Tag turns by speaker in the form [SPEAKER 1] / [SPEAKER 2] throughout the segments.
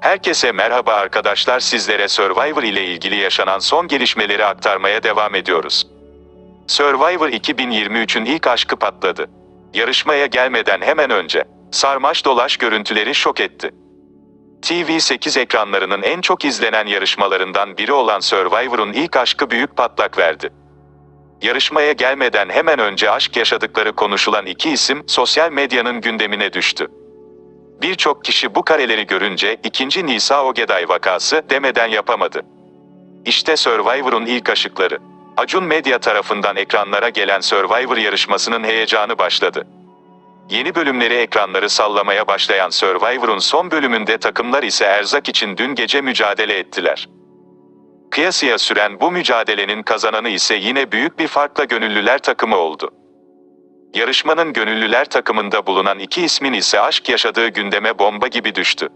[SPEAKER 1] Herkese merhaba arkadaşlar sizlere Survivor ile ilgili yaşanan son gelişmeleri aktarmaya devam ediyoruz. Survivor 2023'ün ilk aşkı patladı. Yarışmaya gelmeden hemen önce sarmaş dolaş görüntüleri şok etti. TV8 ekranlarının en çok izlenen yarışmalarından biri olan Survivor'un ilk aşkı büyük patlak verdi. Yarışmaya gelmeden hemen önce aşk yaşadıkları konuşulan iki isim sosyal medyanın gündemine düştü. Birçok kişi bu kareleri görünce 2. Nisa Ogeday vakası demeden yapamadı. İşte Survivor'un ilk aşıkları. Acun Medya tarafından ekranlara gelen Survivor yarışmasının heyecanı başladı. Yeni bölümleri ekranları sallamaya başlayan Survivor'un son bölümünde takımlar ise erzak için dün gece mücadele ettiler. Kıyasıya süren bu mücadelenin kazananı ise yine büyük bir farkla gönüllüler takımı oldu. Yarışmanın gönüllüler takımında bulunan iki ismin ise aşk yaşadığı gündeme bomba gibi düştü.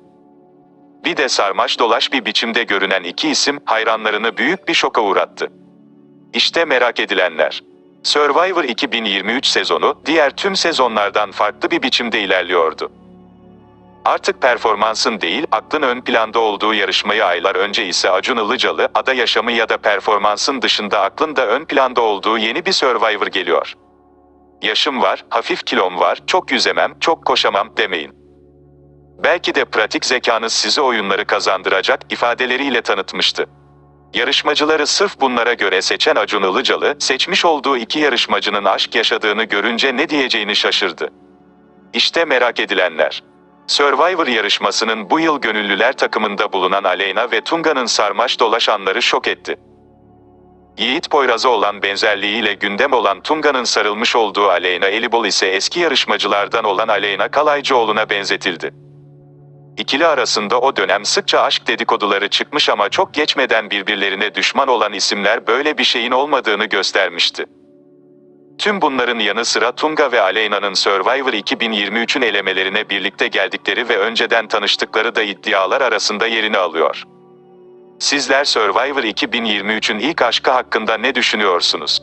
[SPEAKER 1] Bir de sarmaş dolaş bir biçimde görünen iki isim hayranlarını büyük bir şoka uğrattı. İşte merak edilenler. Survivor 2023 sezonu diğer tüm sezonlardan farklı bir biçimde ilerliyordu. Artık performansın değil, aklın ön planda olduğu yarışmayı aylar önce ise Acun Ilıcalı, ada yaşamı ya da performansın dışında aklın da ön planda olduğu yeni bir Survivor geliyor. Yaşım var, hafif kilom var, çok yüzemem, çok koşamam demeyin. Belki de pratik zekanız size oyunları kazandıracak ifadeleriyle tanıtmıştı. Yarışmacıları sırf bunlara göre seçen Acun Ilıcalı, seçmiş olduğu iki yarışmacının aşk yaşadığını görünce ne diyeceğini şaşırdı. İşte merak edilenler. Survivor yarışmasının bu yıl gönüllüler takımında bulunan Aleyna ve Tunga'nın sarmaş dolaşanları şok etti. Yiğit Poyraz'a olan benzerliğiyle gündem olan Tunga'nın sarılmış olduğu Aleyna Elibol ise eski yarışmacılardan olan Aleyna Kalaycıoğlu'na benzetildi. İkili arasında o dönem sıkça aşk dedikoduları çıkmış ama çok geçmeden birbirlerine düşman olan isimler böyle bir şeyin olmadığını göstermişti. Tüm bunların yanı sıra Tunga ve Aleyna'nın Survivor 2023'ün elemelerine birlikte geldikleri ve önceden tanıştıkları da iddialar arasında yerini alıyor. Sizler Survivor 2023'ün ilk aşkı hakkında ne düşünüyorsunuz?